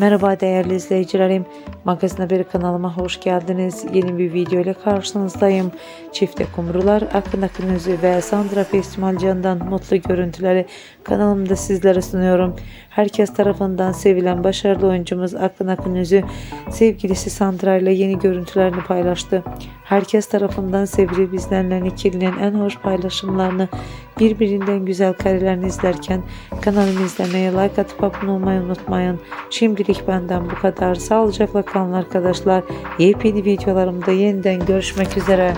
Merhaba değerli izleyicilerim. Magazin Haberi kanalıma hoş geldiniz. Yeni bir video ile karşınızdayım. Çifte kumrular, Akın Akın Özü ve Sandra Festival Can'dan mutlu görüntüleri kanalımda sizlere sunuyorum. Herkes tarafından sevilen başarılı oyuncumuz Akın Akın Özü sevgilisi Sandra ile yeni görüntülerini paylaştı. Herkes tarafından sevilip izlenilen ikilinin en hoş paylaşımlarını birbirinden güzel karelerini izlerken kanalımı izlemeye like atıp abone olmayı unutmayın. Şimdilik benden bu kadar. Sağlıcakla kalın arkadaşlar. Yepyeni videolarımda yeniden görüşmek üzere.